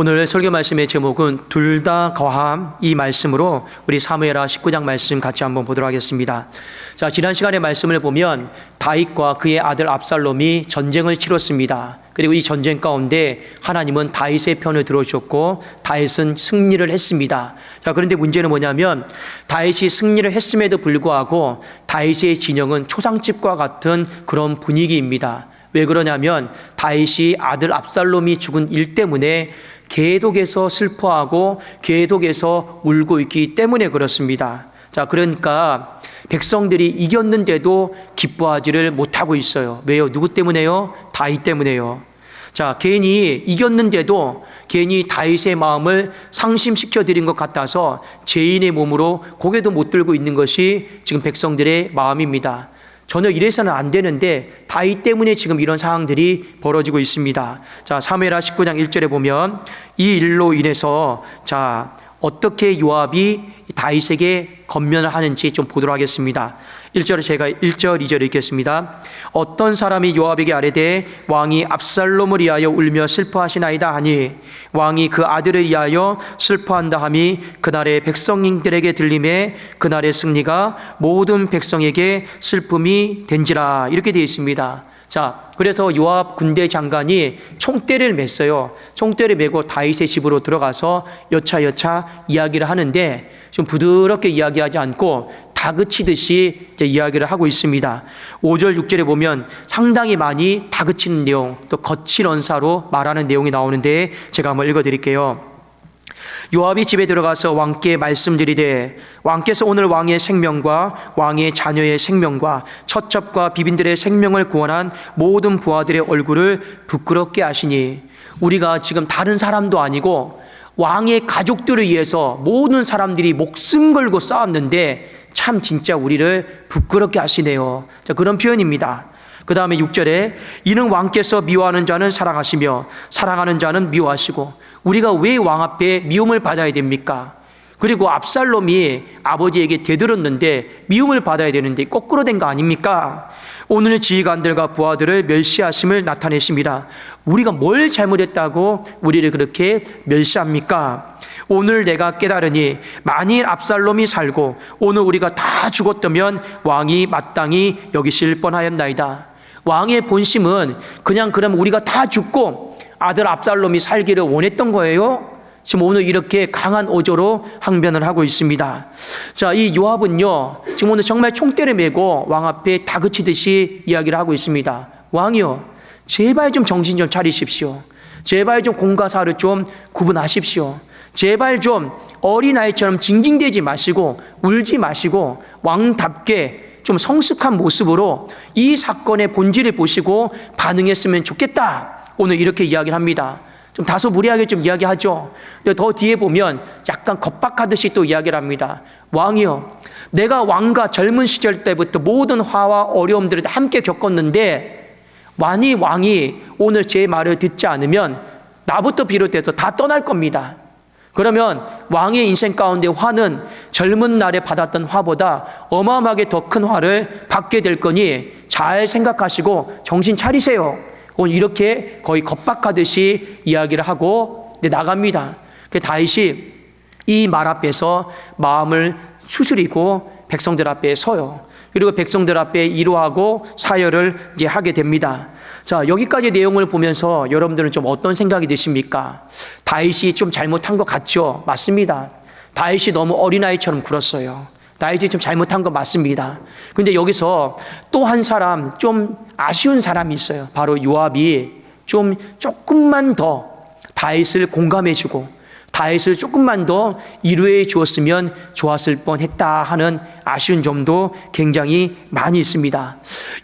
오늘 설교 말씀의 제목은 둘 다 거함 이 말씀으로 우리 사무엘하 19장 말씀 같이 한번 보도록 하겠습니다. 자, 지난 시간의 말씀을 보면 다윗과 그의 아들 압살롬이 전쟁을 치렀습니다. 그리고 이 전쟁 가운데 하나님은 다윗의 편을 들어주셨고 다윗은 승리를 했습니다. 자, 그런데 문제는 뭐냐면 다윗이 승리를 했음에도 불구하고 다윗의 진영은 초상집과 같은 그런 분위기입니다. 왜 그러냐면 다윗이 아들 압살롬이 죽은 일 때문에 계속해서 슬퍼하고 계속해서 울고 있기 때문에 그렇습니다. 자, 그러니까 백성들이 이겼는데도 기뻐하지를 못하고 있어요. 왜요? 누구 때문에요? 다윗 때문에요. 자, 괜히 이겼는데도 괜히 다윗의 마음을 상심시켜 드린 것 같아서 죄인의 몸으로 고개도 못 들고 있는 것이 지금 백성들의 마음입니다. 전혀 이래서는 안 되는데 다윗 때문에 지금 이런 상황들이 벌어지고 있습니다. 자, 사무엘하 19장 1절에 보면 이 일로 인해서 자, 어떻게 요압이 다윗에게 건면을 하는지 좀 보도록 하겠습니다. 1절에 제가 1절, 2절 읽겠습니다. 어떤 사람이 요압에게 아뢰되 왕이 압살롬을 위하여 울며 슬퍼하시나이다 하니 왕이 그 아들을 위하여 슬퍼한다 함이 그날의 백성들에게 들림에 그날의 승리가 모든 백성에게 슬픔이 된지라 이렇게 되어 있습니다. 자, 그래서 요압 군대 장관이 총대를 맸어요. 총대를 메고 다윗의 집으로 들어가서 여차여차 이야기를 하는데 좀 부드럽게 이야기하지 않고 다그치듯이 이야기를 하고 있습니다. 5절, 6절에 보면 상당히 많이 다그치는 내용, 또 거친 언사로 말하는 내용이 나오는데 제가 한번 읽어 드릴게요. 요압이 집에 들어가서 왕께 말씀드리되 왕께서 오늘 왕의 생명과 왕의 자녀의 생명과 처첩과 비빈들의 생명을 구원한 모든 부하들의 얼굴을 부끄럽게 하시니 우리가 지금 다른 사람도 아니고 왕의 가족들을 위해서 모든 사람들이 목숨 걸고 싸웠는데 참 진짜 우리를 부끄럽게 하시네요. 자, 그런 표현입니다. 그 다음에 6절에 이는 왕께서 미워하는 자는 사랑하시며 사랑하는 자는 미워하시고 우리가 왜 왕 앞에 미움을 받아야 됩니까? 그리고 압살롬이 아버지에게 되들었는데 미움을 받아야 되는데 거꾸로 된 거 아닙니까? 오늘 지휘관들과 부하들을 멸시하심을 나타내십니다. 우리가 뭘 잘못했다고 우리를 그렇게 멸시합니까? 오늘 내가 깨달으니 만일 압살롬이 살고 오늘 우리가 다 죽었다면 왕이 마땅히 여기실 뻔하였나이다. 왕의 본심은 그냥 그럼 우리가 다 죽고 아들 압살롬이 살기를 원했던 거예요. 지금 오늘 이렇게 강한 어조로 항변을 하고 있습니다. 자, 이 요압은요, 지금 오늘 정말 총대를 메고 왕 앞에 다그치듯이 이야기를 하고 있습니다. 왕이요, 제발 좀 정신 좀 차리십시오. 제발 좀 공과 사를 좀 구분하십시오. 제발 좀 어린아이처럼 징징대지 마시고 울지 마시고 왕답게 좀 성숙한 모습으로 이 사건의 본질을 보시고 반응했으면 좋겠다. 오늘 이렇게 이야기를 합니다. 좀 다소 무리하게 좀 이야기하죠. 근데 더 뒤에 보면 약간 겁박하듯이 또 이야기를 합니다. 왕이요. 내가 왕과 젊은 시절 때부터 모든 화와 어려움들을 다 함께 겪었는데 만이 왕이 오늘 제 말을 듣지 않으면 나부터 비롯해서 다 떠날 겁니다. 그러면 왕의 인생 가운데 화는 젊은 날에 받았던 화보다 어마어마하게 더 큰 화를 받게 될 거니 잘 생각하시고 정신 차리세요. 오늘 이렇게 거의 겁박하듯이 이야기를 하고 나갑니다. 그 다윗이 이 말 앞에서 마음을 추스리고 백성들 앞에 서요. 그리고 백성들 앞에 이루하고 사열을 이제 하게 됩니다. 자, 여기까지 내용을 보면서 여러분들은 좀 어떤 생각이 드십니까? 다윗이 좀 잘못한 것 같죠? 맞습니다. 다윗이 너무 어린아이처럼 굴었어요. 다윗이 좀 잘못한 거 맞습니다. 근데 여기서 또 한 사람 좀 아쉬운 사람이 있어요. 바로 요압이 좀 조금만 더 다윗을 공감해주고 다윗을 조금만 더 이루해 주었으면 좋았을 뻔했다 하는 아쉬운 점도 굉장히 많이 있습니다.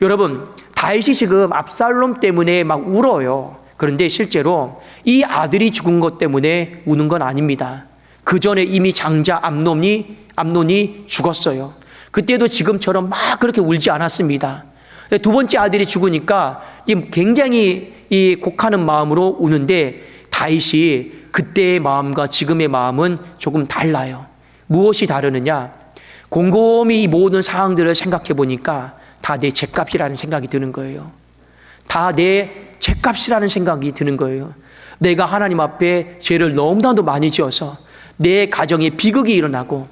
여러분 다윗이 지금 압살롬 때문에 막 울어요. 그런데 실제로 이 아들이 죽은 것 때문에 우는 건 아닙니다. 그 전에 이미 장자 암논이 암논이 죽었어요. 그때도 지금처럼 막 그렇게 울지 않았습니다. 두 번째 아들이 죽으니까 굉장히 이 곡하는 마음으로 우는데 다윗이 그때의 마음과 지금의 마음은 조금 달라요. 무엇이 다르느냐? 곰곰이 이 모든 상황들을 생각해 보니까 다내 죄값이라는 생각이 드는 거예요. 다내 죄값이라는 생각이 드는 거예요. 내가 하나님 앞에 죄를 너무나도 많이 지어서 내 가정에 비극이 일어나고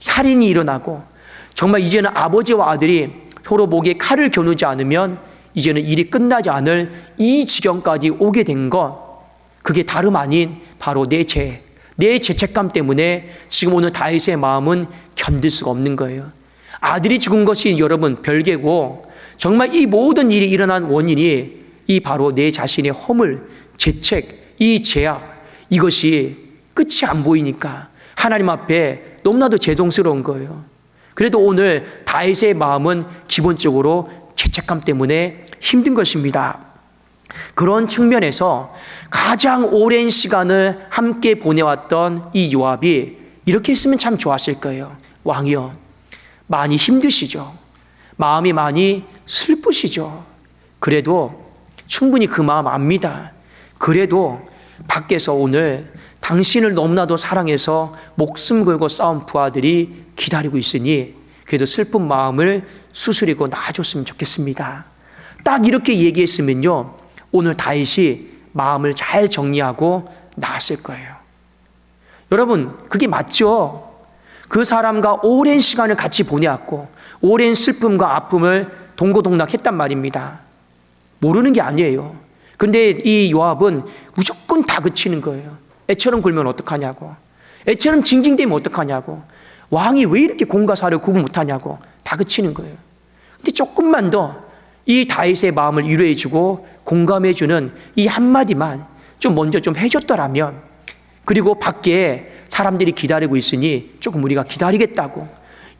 살인이 일어나고 정말 이제는 아버지와 아들이 서로 목에 칼을 겨누지 않으면 이제는 일이 끝나지 않을 이 지경까지 오게 된 것, 그게 다름 아닌 바로 내 죄, 내 죄책감 때문에 지금 오늘 다윗의 마음은 견딜 수가 없는 거예요. 아들이 죽은 것이 여러분 별개고 정말 이 모든 일이 일어난 원인이 이 바로 내 자신의 허물, 죄책, 이 죄악 이것이 끝이 안 보이니까 하나님 앞에 너무나도 죄송스러운 거예요. 그래도 오늘 다윗의 마음은 기본적으로 죄책감 때문에 힘든 것입니다. 그런 측면에서 가장 오랜 시간을 함께 보내왔던 이 요압이 이렇게 했으면 참 좋았을 거예요. 왕이여, 많이 힘드시죠. 마음이 많이 슬프시죠. 그래도 충분히 그 마음 압니다. 그래도 밖에서 오늘 당신을 너무나도 사랑해서 목숨 걸고 싸운 부하들이 기다리고 있으니 그래도 슬픈 마음을 수술이고 놔줬으면 좋겠습니다. 딱 이렇게 얘기했으면요. 오늘 다윗이 마음을 잘 정리하고 나았을 거예요. 여러분, 그게 맞죠? 그 사람과 오랜 시간을 같이 보내왔고, 오랜 슬픔과 아픔을 동고동락했단 말입니다. 모르는 게 아니에요. 근데 이 요압은 무조건 다 그치는 거예요. 애처럼 굴면 어떡하냐고. 애처럼 징징대면 어떡하냐고. 왕이 왜 이렇게 공과 사를 구분 못하냐고. 다 그치는 거예요. 근데 조금만 더 이 다윗의 마음을 위로해주고 공감해주는 이 한마디만 좀 먼저 좀 해줬더라면 그리고 밖에 사람들이 기다리고 있으니 조금 우리가 기다리겠다고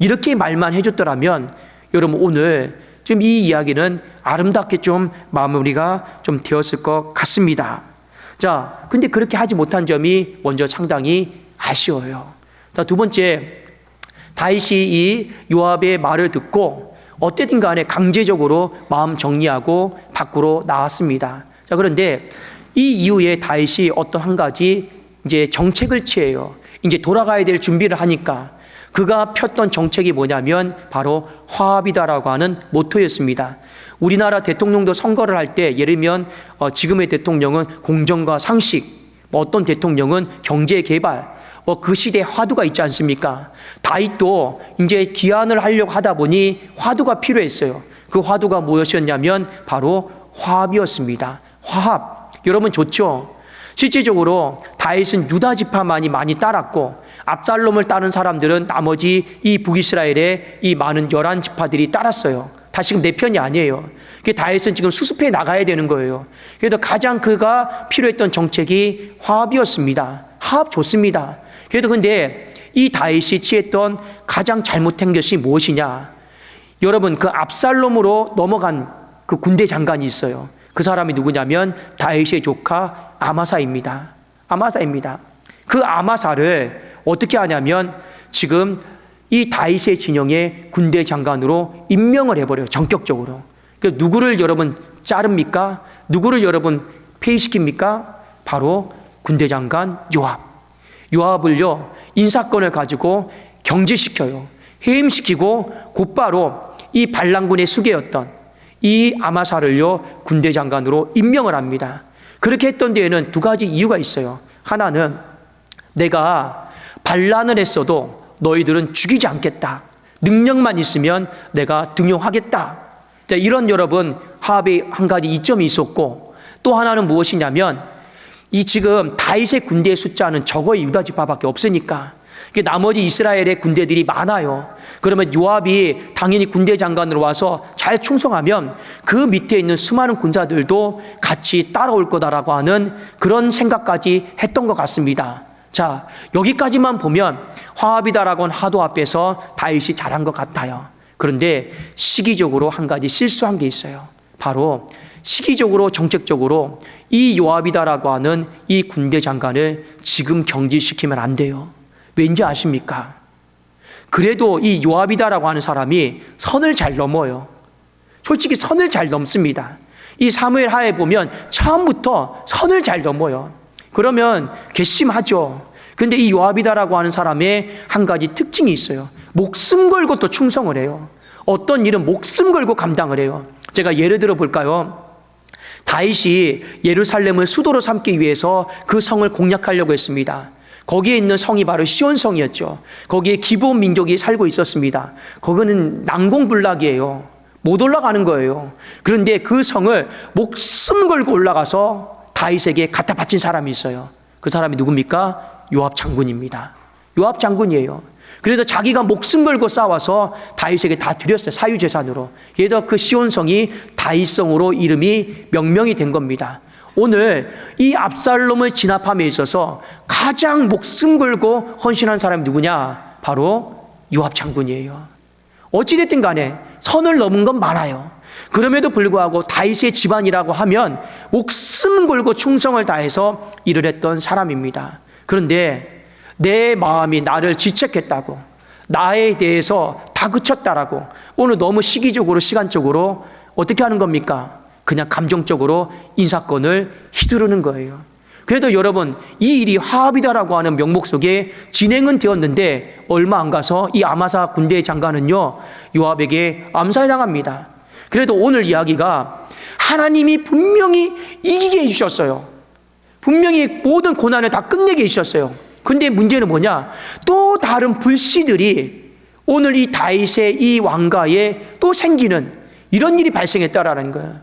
이렇게 말만 해줬더라면 여러분 오늘 좀 이 이야기는 아름답게 좀 마무리가 좀 되었을 것 같습니다. 자, 근데 그렇게 하지 못한 점이 먼저 상당히 아쉬워요. 자, 두 번째, 다윗이 이 요압의 말을 듣고 어쨌든 간에 강제적으로 마음 정리하고 밖으로 나왔습니다. 자, 그런데 이 이후에 다윗이 어떤 한 가지 이제 정책을 취해요. 이제 돌아가야 될 준비를 하니까 그가 폈던 정책이 뭐냐면 바로 화합이다라고 하는 모토였습니다. 우리나라 대통령도 선거를 할 때 예를 들면 어, 지금의 대통령은 공정과 상식, 뭐 어떤 대통령은 경제 개발, 뭐 그 시대에 화두가 있지 않습니까? 다윗도 이제 기한을 하려고 하다 보니 화두가 필요했어요. 그 화두가 무엇이었냐면 바로 화합이었습니다. 화합. 여러분 좋죠? 실제적으로 다윗은 유다 지파만이 많이 따랐고 압살롬을 따른 사람들은 나머지 이 북이스라엘의 이 많은 열한 지파들이 따랐어요. 다시금 내 편이 아니에요. 그 다윗은 지금 수습해 나가야 되는 거예요. 그래도 가장 그가 필요했던 정책이 화합이었습니다. 화합 좋습니다. 그래도 근데 이 다윗이 취했던 가장 잘못한 것이 무엇이냐? 여러분 그 압살롬으로 넘어간 그 군대 장관이 있어요. 그 사람이 누구냐면 다윗의 조카 아마사입니다. 아마사입니다. 그 아마사를 어떻게 하냐면 지금 이 다윗의 진영의 군대 장관으로 임명을 해버려요. 전격적으로. 그 누구를 여러분 자릅니까? 누구를 여러분 폐위시킵니까? 바로 군대 장관 요압. 요압을요 인사권을 가지고 경질시켜요. 해임시키고 곧바로 이 반란군의 수계였던 이 아마사를요 군대 장관으로 임명을 합니다. 그렇게 했던 데에는 두 가지 이유가 있어요. 하나는 내가 반란을 했어도 너희들은 죽이지 않겠다. 능력만 있으면 내가 등용하겠다. 자, 이런 여러분 화합의 한 가지 이점이 있었고 또 하나는 무엇이냐면 이 지금 다윗의 군대의 숫자는 적어의 유다 지파밖에 없으니까 나머지 이스라엘의 군대들이 많아요. 그러면 요압이 당연히 군대 장관으로 와서 잘 충성하면 그 밑에 있는 수많은 군사들도 같이 따라올 거다라고 하는 그런 생각까지 했던 것 같습니다. 자, 여기까지만 보면 화합이다라고는 하도 앞에서 다윗이 잘한 것 같아요. 그런데 시기적으로 한 가지 실수한 게 있어요. 바로 시기적으로 정책적으로 이 요압이다라고 하는 이 군대 장관을 지금 경질시키면 안 돼요. 왠지 아십니까? 그래도 이 요압이다라고 하는 사람이 선을 잘 넘어요. 솔직히 선을 잘 넘습니다. 이 사무엘 하에 보면 처음부터 선을 잘 넘어요. 그러면 괘씸하죠. 근데 이 요압이다라고 하는 사람의 한 가지 특징이 있어요. 목숨 걸고 또 충성을 해요. 어떤 일은 목숨 걸고 감당을 해요. 제가 예를 들어 볼까요? 다윗이 예루살렘을 수도로 삼기 위해서 그 성을 공략하려고 했습니다. 거기에 있는 성이 바로 시온성이었죠. 거기에 기본 민족이 살고 있었습니다. 거기는 난공불락이에요. 못 올라가는 거예요. 그런데 그 성을 목숨 걸고 올라가서 다윗에게 갖다 바친 사람이 있어요. 그 사람이 누굽니까? 요압 장군입니다. 요압 장군이에요. 그래서 자기가 목숨 걸고 싸워서 다윗에게 다 드렸어요. 사유 재산으로. 그래서 그 시온성이 다윗성으로 이름이 명명이 된 겁니다. 오늘 이 압살롬을 진압함에 있어서 가장 목숨 걸고 헌신한 사람이 누구냐? 바로 요압 장군이에요. 어찌됐든 간에 선을 넘은 건 많아요. 그럼에도 불구하고 다윗의 집안이라고 하면 목숨 걸고 충성을 다해서 일을 했던 사람입니다. 그런데 내 마음이 나를 지책했다고 나에 대해서 다그쳤다라고 오늘 너무 시기적으로 시간적으로 어떻게 하는 겁니까? 그냥 감정적으로 인사권을 휘두르는 거예요. 그래도 여러분 이 일이 화합이다라고 하는 명목 속에 진행은 되었는데 얼마 안 가서 이 아마사 군대 장관은요 요압에게 암살당합니다. 그래도 오늘 이야기가 하나님이 분명히 이기게 해주셨어요. 분명히 모든 고난을 다 끝내게 해주셨어요. 근데 문제는 뭐냐? 또 다른 불씨들이 오늘 이 다윗의 이 왕가에 또 생기는 이런 일이 발생했다라는 거예요.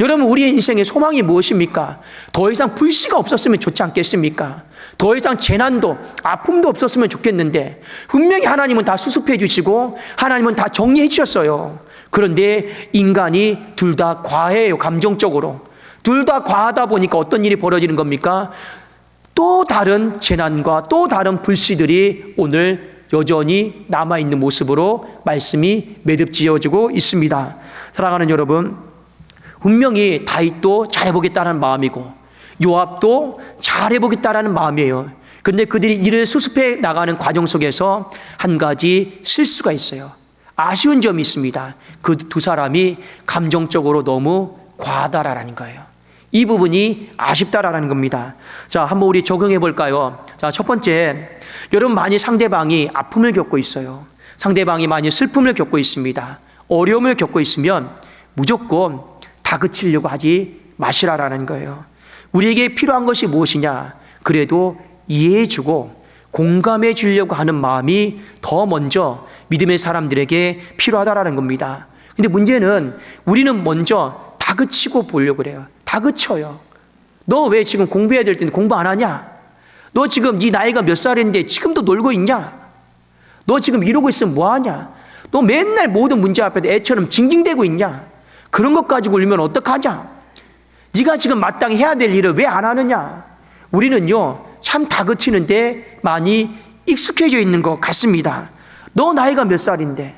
여러분 우리의 인생의 소망이 무엇입니까? 더 이상 불씨가 없었으면 좋지 않겠습니까? 더 이상 재난도 아픔도 없었으면 좋겠는데 분명히 하나님은 다 수습해 주시고 하나님은 다 정리해 주셨어요. 그런데 인간이 둘 다 과해요 감정적으로 둘 다 과하다 보니까 어떤 일이 벌어지는 겁니까? 또 다른 재난과 또 다른 불씨들이 오늘 여전히 남아 있는 모습으로 말씀이 매듭지어지고 있습니다. 사랑하는 여러분, 분명히 다윗도 잘해보겠다는 마음이고 요압도 잘해보겠다라는 마음이에요. 근데 그들이 이를 수습해 나가는 과정 속에서 한 가지 실수가 있어요. 아쉬운 점이 있습니다. 그 두 사람이 감정적으로 너무 과하다라는 거예요. 이 부분이 아쉽다라는 겁니다. 자, 한번 우리 적용해 볼까요? 자, 첫 번째, 여러분 많이 상대방이 아픔을 겪고 있어요. 상대방이 많이 슬픔을 겪고 있습니다. 어려움을 겪고 있으면 무조건 다그치려고 하지 마시라라는 거예요. 우리에게 필요한 것이 무엇이냐? 그래도 이해해 주고 공감해 주려고 하는 마음이 더 먼저 믿음의 사람들에게 필요하다라는 겁니다. 근데 문제는 우리는 먼저 다그치고 보려고 그래요. 다그쳐요. 너 왜 지금 공부해야 될 텐데 공부 안 하냐? 너 지금 네 나이가 몇 살인데 지금도 놀고 있냐? 너 지금 이러고 있으면 뭐 하냐? 너 맨날 모든 문제 앞에 애처럼 징징대고 있냐? 그런 것 가지고 울면 어떡하냐? 네가 지금 마땅히 해야 될 일을 왜 안 하느냐? 우리는요, 참 다그치는데 많이 익숙해져 있는 것 같습니다. 너 나이가 몇 살인데?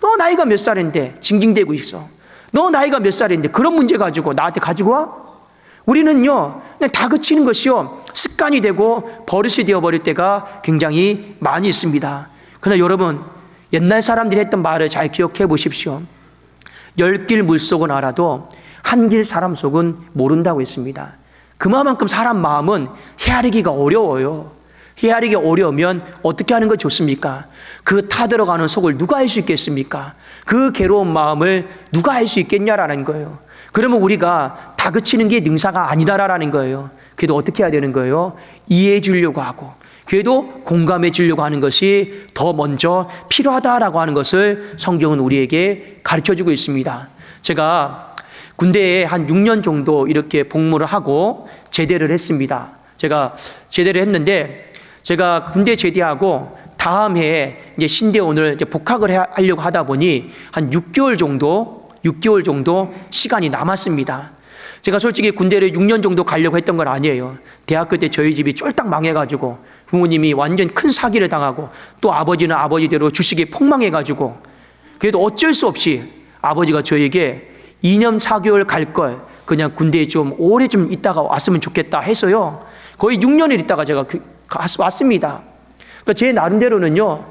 너 나이가 몇 살인데 징징대고 있어? 너 나이가 몇 살인데 그런 문제 가지고 나한테 가지고 와? 우리는요, 그냥 다그치는 것이요, 습관이 되고 버릇이 되어버릴 때가 굉장히 많이 있습니다. 그러나 여러분, 옛날 사람들이 했던 말을 잘 기억해 보십시오. 열 길 물속은 알아도 한 길 사람 속은 모른다고 했습니다. 그만큼 사람 마음은 헤아리기가 어려워요. 헤아리기 어려우면 어떻게 하는 거 좋습니까? 그 타들어가는 속을 누가 할수 있겠습니까? 그 괴로운 마음을 누가 할수 있겠냐라는 거예요. 그러면 우리가 다그치는 게 능사가 아니다라는 거예요. 그래도 어떻게 해야 되는 거예요? 이해해 주려고 하고, 그래도 공감해 주려고 하는 것이 더 먼저 필요하다라고 하는 것을 성경은 우리에게 가르쳐 주고 있습니다. 제가 군대에 한 6년 정도 이렇게 복무를 하고 제대를 했습니다. 제가 제대를 했는데 제가 군대 제대하고 다음 해에 이제 신대원을 이제 복학을 해- 하려고 하다 보니 한 6개월 정도 6개월 정도 시간이 남았습니다. 제가 솔직히 군대를 6년 정도 가려고 했던 건 아니에요. 대학교 때 저희 집이 쫄딱 망해가지고 부모님이 완전 큰 사기를 당하고 또 아버지는 아버지대로 주식이 폭망해가지고 그래도 어쩔 수 없이 아버지가 저에게 2년 4개월 갈 걸 그냥 군대에 좀 오래 좀 있다가 왔으면 좋겠다 해서요. 거의 6년을 있다가 제가 그- 가- 왔습니다. 그러니까 제 나름대로는요.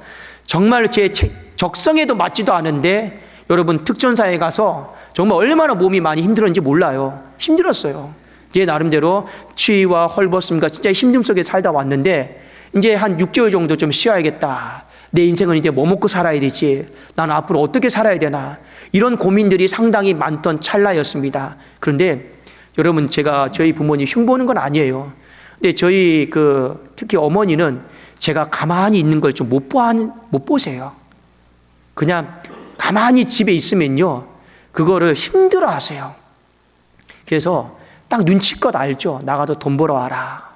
정말 제 체- 적성에도 맞지도 않은데 여러분 특전사에 가서 정말 얼마나 몸이 많이 힘들었는지 몰라요. 힘들었어요. 제 나름대로 추위와 헐벗음과 진짜 힘듦 속에 살다 왔는데 이제 한 6개월 정도 좀 쉬어야겠다. 내 인생은 이제 뭐 먹고 살아야 되지? 난 앞으로 어떻게 살아야 되나? 이런 고민들이 상당히 많던 찰나였습니다. 그런데 여러분 제가 저희 부모님 흉보는 건 아니에요. 근데 저희 그 특히 어머니는 제가 가만히 있는 걸 좀못못 보세요. 그냥 가만히 집에 있으면요. 그거를 힘들어 하세요. 그래서 딱 눈치껏 알죠. 나가서 돈 벌어 와라.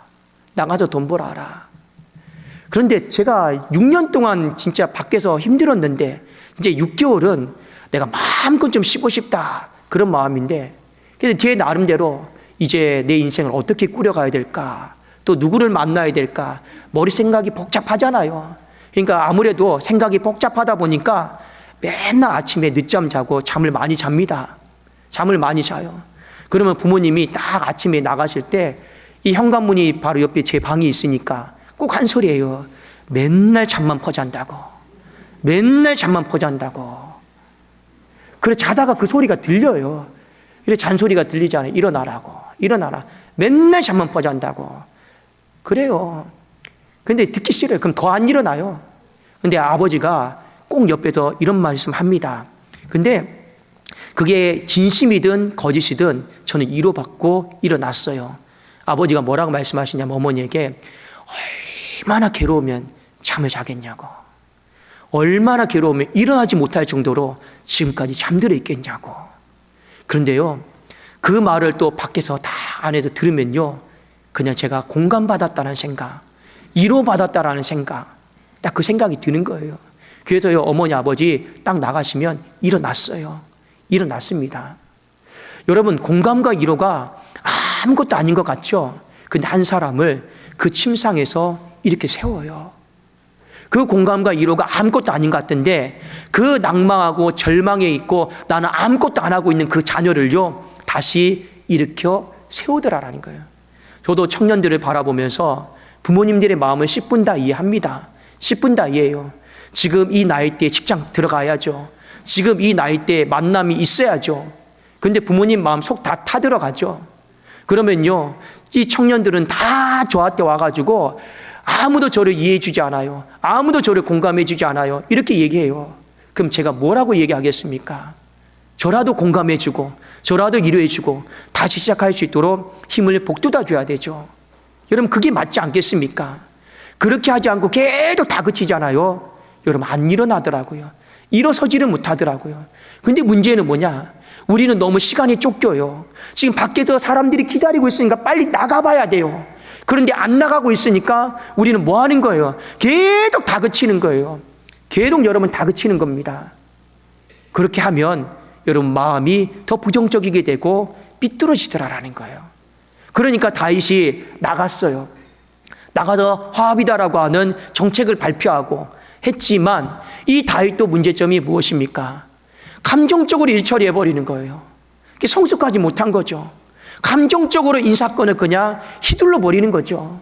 나가서 돈 벌어 와라. 그런데 제가 6년 동안 진짜 밖에서 힘들었는데 이제 6개월은 내가 마음껏 좀 쉬고 싶다. 그런 마음인데 그래서 제 나름대로 이제 내 인생을 어떻게 꾸려가야 될까? 또 누구를 만나야 될까? 머리 생각이 복잡하잖아요. 그러니까 아무래도 생각이 복잡하다 보니까 맨날 아침에 늦잠 자고 잠을 많이 잡니다. 잠을 많이 자요. 그러면 부모님이 딱 아침에 나가실 때 이 현관문이 바로 옆에 제 방이 있으니까 꼭 한 소리예요. 맨날 잠만 퍼잔다고. 맨날 잠만 퍼잔다고. 그래 자다가 그 소리가 들려요. 이래 잔소리가 들리잖아요. 일어나라고. 일어나라. 맨날 잠만 퍼잔다고. 그래요. 근데 듣기 싫어요. 그럼 더 안 일어나요. 근데 아버지가 꼭 옆에서 이런 말씀 합니다. 근데 그게 진심이든 거짓이든 저는 위로받고 일어났어요. 아버지가 뭐라고 말씀하시냐면 어머니에게 얼마나 괴로우면 잠을 자겠냐고. 얼마나 괴로우면 일어나지 못할 정도로 지금까지 잠들어 있겠냐고. 그런데요, 그 말을 또 밖에서 다 안에서 들으면요, 그냥 제가 공감받았다는 생각, 위로받았다라는 생각, 딱 그 생각이 드는 거예요. 그래서요, 어머니, 아버지 딱 나가시면 일어났어요. 일어났습니다. 여러분, 공감과 위로가 아무것도 아닌 것 같죠? 근데 한 사람을 그 침상에서 이렇게 세워요. 그 공감과 위로가 아무것도 아닌 것 같은데 그 낭망하고 절망에 있고 나는 아무것도 안 하고 있는 그 자녀를요 다시 일으켜 세우더라라는 거예요. 저도 청년들을 바라보면서 부모님들의 마음을 10분 다 이해합니다. 10분 다 이해해요. 지금 이 나이 때 직장 들어가야죠. 지금 이 나이 때 만남이 있어야죠. 근데 부모님 마음 속 다 타들어가죠. 그러면요, 이 청년들은 다 저한테 와가지고 아무도 저를 이해해 주지 않아요. 아무도 저를 공감해 주지 않아요. 이렇게 얘기해요. 그럼 제가 뭐라고 얘기하겠습니까? 저라도 공감해 주고, 저라도 위로해 주고, 다시 시작할 수 있도록 힘을 복돋아 줘야 되죠. 여러분, 그게 맞지 않겠습니까? 그렇게 하지 않고 계속 다그치잖아요. 여러분, 안 일어나더라고요. 일어서지를 못하더라고요. 근데 문제는 뭐냐? 우리는 너무 시간이 쫓겨요. 지금 밖에서 사람들이 기다리고 있으니까 빨리 나가봐야 돼요. 그런데 안 나가고 있으니까 우리는 뭐 하는 거예요? 계속 다그치는 거예요. 계속 여러분 다그치는 겁니다. 그렇게 하면 여러분 마음이 더 부정적이게 되고 삐뚤어지더라라는 거예요. 그러니까 다윗이 나갔어요. 나가서 화합이다라고 하는 정책을 발표하고 했지만 이 다윗도 문제점이 무엇입니까? 감정적으로 일 처리해 버리는 거예요. 성숙하지 못한 거죠. 감정적으로 인사건을 그냥 휘둘러 버리는 거죠.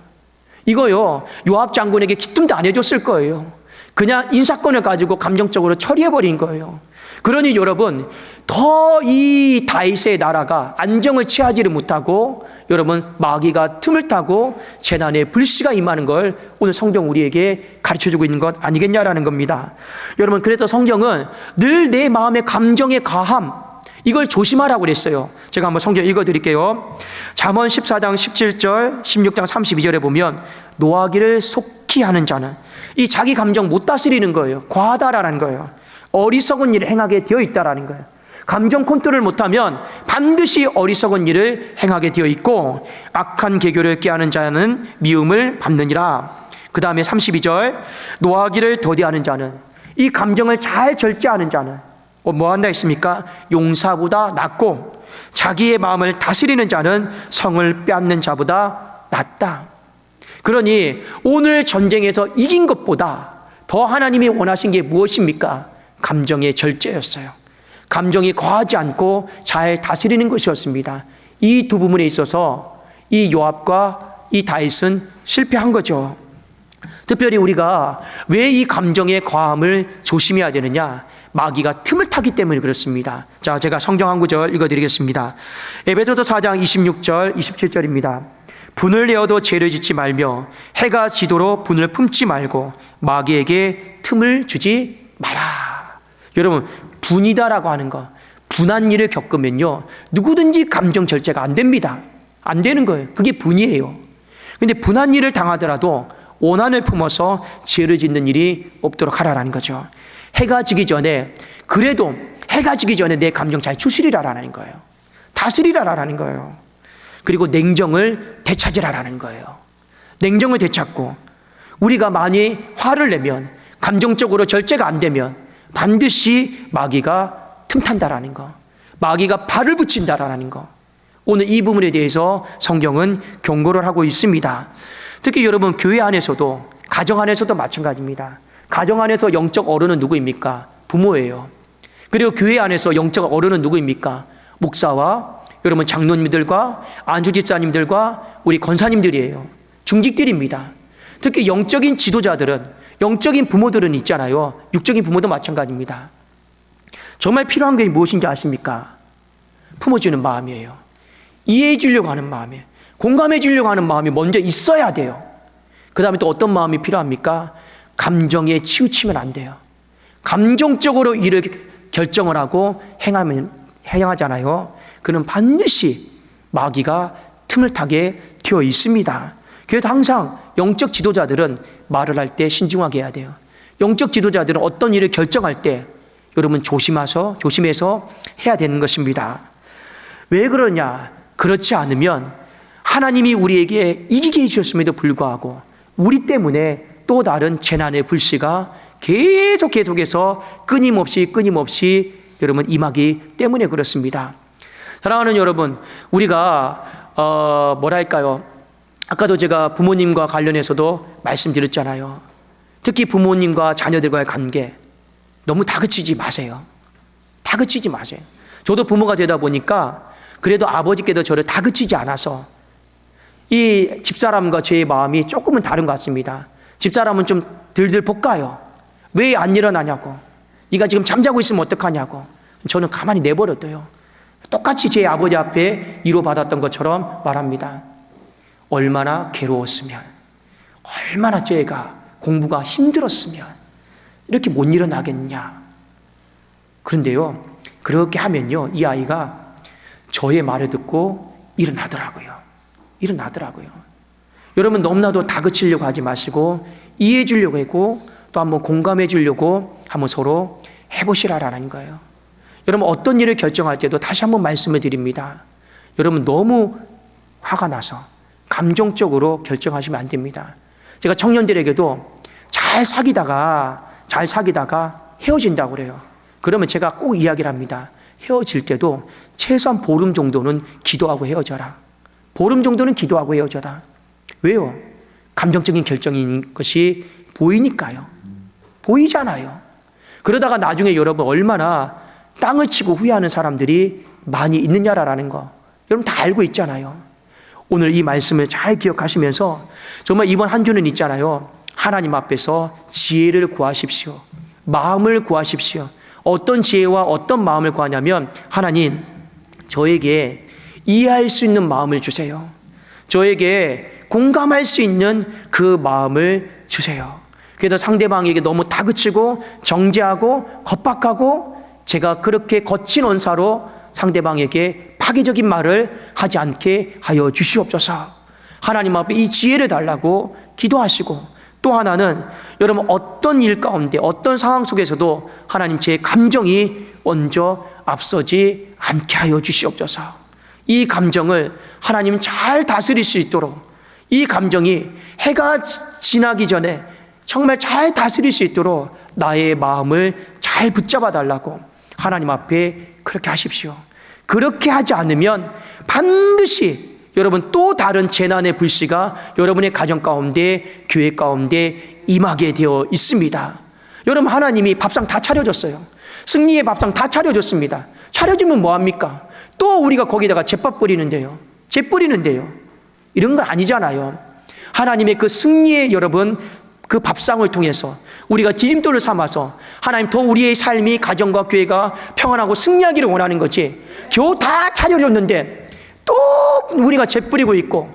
이거요, 요압 장군에게 기쁨도 안 해줬을 거예요. 그냥 인사건을 가지고 감정적으로 처리해 버린 거예요. 그러니 여러분, 더 이 다윗의 나라가 안정을 취하지를 못하고 여러분 마귀가 틈을 타고 재난의 불씨가 임하는 걸 오늘 성경 우리에게 가르쳐 주고 있는 것 아니겠냐라는 겁니다. 여러분 그래서 성경은 늘 내 마음의 감정의 가함 이걸 조심하라고 그랬어요. 제가 한번 성경 읽어 드릴게요. 잠언 14장 17절, 16장 32절에 보면 노하기를 속히 하는 자는 이 자기 감정 못 다스리는 거예요. 과하다라는 거예요. 어리석은 일을 행하게 되어 있다라는 거예요. 감정 컨트롤 못하면 반드시 어리석은 일을 행하게 되어 있고 악한 계교를 깨하는 자는 미움을 받느니라. 그 다음에 32절 노하기를 더디하는 자는 이 감정을 잘 절제하는 자는 어, 뭐 한다 했습니까? 용사보다 낫고 자기의 마음을 다스리는 자는 성을 빼앗는 자보다 낫다. 그러니 오늘 전쟁에서 이긴 것보다 더 하나님이 원하신 게 무엇입니까? 감정의 절제였어요. 감정이 과하지 않고 잘 다스리는 것이었습니다. 이 두 부분에 있어서 이 요압과 이 다윗은 실패한 거죠. 특별히 우리가 왜 이 감정의 과함을 조심해야 되느냐? 마귀가 틈을 타기 때문에 그렇습니다. 자, 제가 성경 한 구절 읽어드리겠습니다. 에베소서 4장 26절, 27절입니다. 분을 내어도 죄를 짓지 말며 해가 지도록 분을 품지 말고 마귀에게 틈을 주지 마라. 여러분 분이다라고 하는 거 분한 일을 겪으면요. 누구든지 감정 절제가 안 됩니다. 안 되는 거예요. 그게 분이에요. 근데 분한 일을 당하더라도 원한을 품어서 죄를 짓는 일이 없도록 하라라는 거죠. 해가 지기 전에 그래도 해가 지기 전에 내 감정 잘 추스리라라는 거예요. 다스리라라는 거예요. 그리고 냉정을 되찾으라라는 거예요. 냉정을 되찾고 우리가 많이 화를 내면 감정적으로 절제가 안 되면 반드시 마귀가 틈탄다라는 거. 마귀가 발을 붙인다라는 거. 오늘 이 부분에 대해서 성경은 경고를 하고 있습니다. 특히 여러분 교회 안에서도 가정 안에서도 마찬가지입니다. 가정 안에서 영적 어른은 누구입니까? 부모예요. 그리고 교회 안에서 영적 어른은 누구입니까? 목사와 여러분 장로님들과 안주 집사님들과 우리 권사님들이에요. 중직들입니다. 특히 영적인 지도자들은 영적인 부모들은 있잖아요. 육적인 부모도 마찬가지입니다. 정말 필요한 게 무엇인지 아십니까? 품어주는 마음이에요. 이해해 주려고 하는 마음이에요. 공감해 주려고 하는 마음이 먼저 있어야 돼요. 그 다음에 또 어떤 마음이 필요합니까? 감정에 치우치면 안 돼요. 감정적으로 일을 결정을 하고 행하면, 행하잖아요. 그는 반드시 마귀가 틈을 타게 되어 있습니다. 그래도 항상 영적 지도자들은 말을 할 때 신중하게 해야 돼요. 영적 지도자들은 어떤 일을 결정할 때 여러분 조심하서 조심해서 해야 되는 것입니다. 왜 그러냐? 그렇지 않으면 하나님이 우리에게 이기게 해 주셨음에도 불구하고 우리 때문에 또 다른 재난의 불씨가 계속 계속해서 끊임없이 끊임없이 여러분 임하기 때문에 그렇습니다. 사랑하는 여러분, 우리가 어 뭐랄까요? 아까도 제가 부모님과 관련해서도 말씀드렸잖아요. 특히 부모님과 자녀들과의 관계 너무 다그치지 마세요. 다그치지 마세요. 저도 부모가 되다 보니까 그래도 아버지께도 저를 다그치지 않아서 이 집사람과 제 마음이 조금은 다른 것 같습니다. 집사람은 좀 들들 볶아요. 왜 안 일어나냐고. 네가 지금 잠자고 있으면 어떡하냐고. 저는 가만히 내버려둬요. 똑같이 제 아버지 앞에 위로받았던 것처럼 말합니다. 얼마나 괴로웠으면, 얼마나 죄가 공부가 힘들었으면 이렇게 못 일어나겠냐. 그런데요, 그렇게 하면요, 이 아이가 저의 말을 듣고 일어나더라고요. 일어나더라고요. 여러분 너무나도 다그치려고 하지 마시고 이해해 주려고 하고 또 한번 공감해 주려고 한번 서로 해보시라라는 거예요. 여러분 어떤 일을 결정할 때도 다시 한번 말씀을 드립니다. 여러분 너무 화가 나서 감정적으로 결정하시면 안 됩니다. 제가 청년들에게도 잘 사귀다가 잘 사귀다가 헤어진다고 그래요. 그러면 제가 꼭 이야기를 합니다. 헤어질 때도 최소한 보름 정도는 기도하고 헤어져라. 보름 정도는 기도하고 헤어져라. 왜요? 감정적인 결정인 것이 보이니까요. 보이잖아요. 그러다가 나중에 여러분 얼마나 땅을 치고 후회하는 사람들이 많이 있느냐라는 거. 여러분 다 알고 있잖아요. 오늘 이 말씀을 잘 기억하시면서 정말 이번 한 주는 있잖아요. 하나님 앞에서 지혜를 구하십시오. 마음을 구하십시오. 어떤 지혜와 어떤 마음을 구하냐면 하나님 저에게 이해할 수 있는 마음을 주세요. 저에게 공감할 수 있는 그 마음을 주세요. 그래도 상대방에게 너무 다그치고 정죄하고 겁박하고 제가 그렇게 거친 언사로 상대방에게 파괴적인 말을 하지 않게 하여 주시옵소서. 하나님 앞에 이 지혜를 달라고 기도하시고 또 하나는 여러분 어떤 일 가운데 어떤 상황 속에서도 하나님 제 감정이 먼저 앞서지 않게 하여 주시옵소서. 이 감정을 하나님 잘 다스릴 수 있도록 이 감정이 해가 지나기 전에 정말 잘 다스릴 수 있도록 나의 마음을 잘 붙잡아 달라고 하나님 앞에 그렇게 하십시오. 그렇게 하지 않으면 반드시 여러분 또 다른 재난의 불씨가 여러분의 가정 가운데 교회 가운데 임하게 되어 있습니다. 여러분 하나님이 밥상 다 차려줬어요. 승리의 밥상 다 차려줬습니다. 차려주면 뭐합니까? 또 우리가 거기다가 제밥 뿌리는데요. 제 뿌리는데요. 이런 건 아니잖아요. 하나님의 그 승리의 여러분 그 밥상을 통해서 우리가 디딤돌을 삼아서 하나님 더 우리의 삶이 가정과 교회가 평안하고 승리하기를 원하는 거지. 겨우 다 차려줬는데 또 우리가 재뿌리고 있고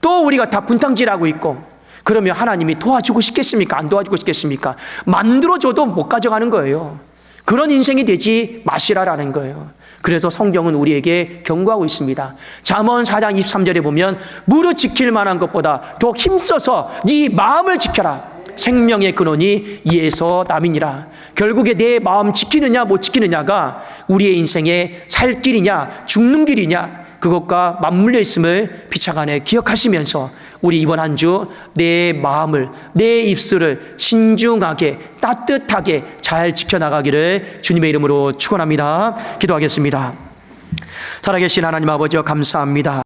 또 우리가 다 분탕질하고 있고 그러면 하나님이 도와주고 싶겠습니까? 안 도와주고 싶겠습니까? 만들어줘도 못 가져가는 거예요. 그런 인생이 되지 마시라라는 거예요. 그래서 성경은 우리에게 경고하고 있습니다. 잠언 4장 23절에 보면 무릇 지킬 만한 것보다 더 힘써서 네 마음을 지켜라. 생명의 근원이 이에서 남이니라. 결국에 내 마음 지키느냐 못 지키느냐가 우리의 인생의 살 길이냐 죽는 길이냐 그것과 맞물려 있음을 피차간에 기억하시면서 우리 이번 한 주 내 마음을 내 입술을 신중하게 따뜻하게 잘 지켜나가기를 주님의 이름으로 축원합니다. 기도하겠습니다. 살아계신 하나님 아버지여 감사합니다.